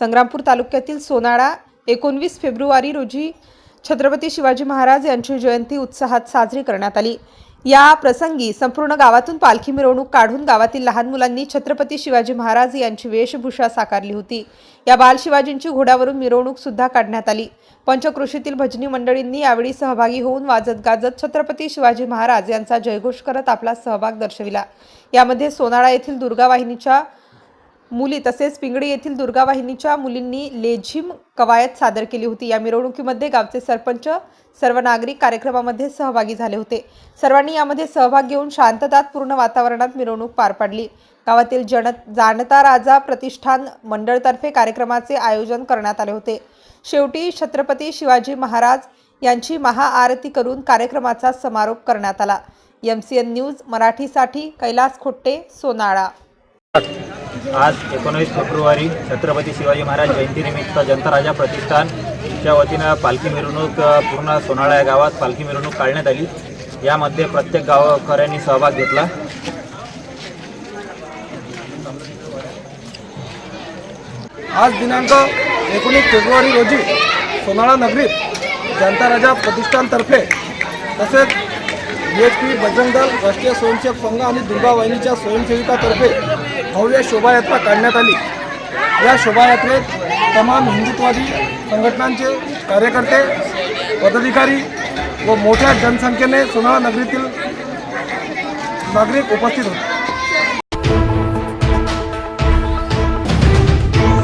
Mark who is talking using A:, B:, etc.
A: संग्रामपूर तालुक्यातील सोनाळा एकोणवीस फेब्रुवारी रोजी छत्रपती शिवाजी महाराज यांची जयंती उत्साहात साजरी करण्यात आली. या प्रसंगी संपूर्ण गावातून पालखी मिरवणूक काढून गावातील लहान मुलांनी छत्रपती शिवाजी महाराज यांची वेशभूषा साकारली होती. या बाल शिवाजींची घोड्यावरून मिरवणूक सुद्धा काढण्यात आली. पंचकृषीतील भजनी मंडळींनी यावेळी सहभागी होऊन वाजत गाजत छत्रपती शिवाजी महाराज यांचा जयघोष करत आपला सहभाग दर्शविला. यामध्ये सोनाळा येथील दुर्गा वाहिनीच्या मुली तसेच पिंगळी येथील दुर्गा वाहिनीच्या मुलींनी लेझिम कवायत सादर केली होती. या मिरवणुकीमध्ये गावचे सरपंच सर्व नागरिक कार्यक्रमामध्ये सहभागी झाले होते. सर्वांनी यामध्ये सहभाग घेऊन शांततापूर्ण वातावरणात मिरवणूक पार पाडली. गावातील जन जाणता राजा प्रतिष्ठान मंडळतर्फे कार्यक्रमाचे आयोजन करण्यात आले होते. शेवटी छत्रपती शिवाजी महाराज यांची महाआरती करून कार्यक्रमाचा समारोप करण्यात आला. एम सी एन न्यूज मराठीसाठी कैलास खोट्टे सोनाळा.
B: आज एकोणीस फेब्रुवारी छत्रपती शिवाजी महाराज जयंतीनिमित्त जनता राजा प्रतिष्ठानच्या वतीनं पालखी मिरवणूक पूर्ण सोनाळा या गावात पालखी मिरवणूक काढण्यात आली. यामध्ये प्रत्येक गावकऱ्यांनी सहभाग घेतला.
C: आज दिनांक एकोणीस फेब्रुवारी रोजी सोनाळा नगरीत जनता राजा प्रतिष्ठानतर्फे तसेच बी एच पी बजरंग दल राष्ट्रीय स्वयंसेवक संघ आणि दुर्गा वाहिनीच्या स्वयंसेविकातर्फे भव्य शोभायात्रा काढण्यात आली. या शोभायात्रेत तमाम हिंदुत्वादी संघटनांचे कार्यकर्ते पदाधिकारी व मोठ्या जनसंख्येने सोनाळा नगरीतील नागरिक उपस्थित होते.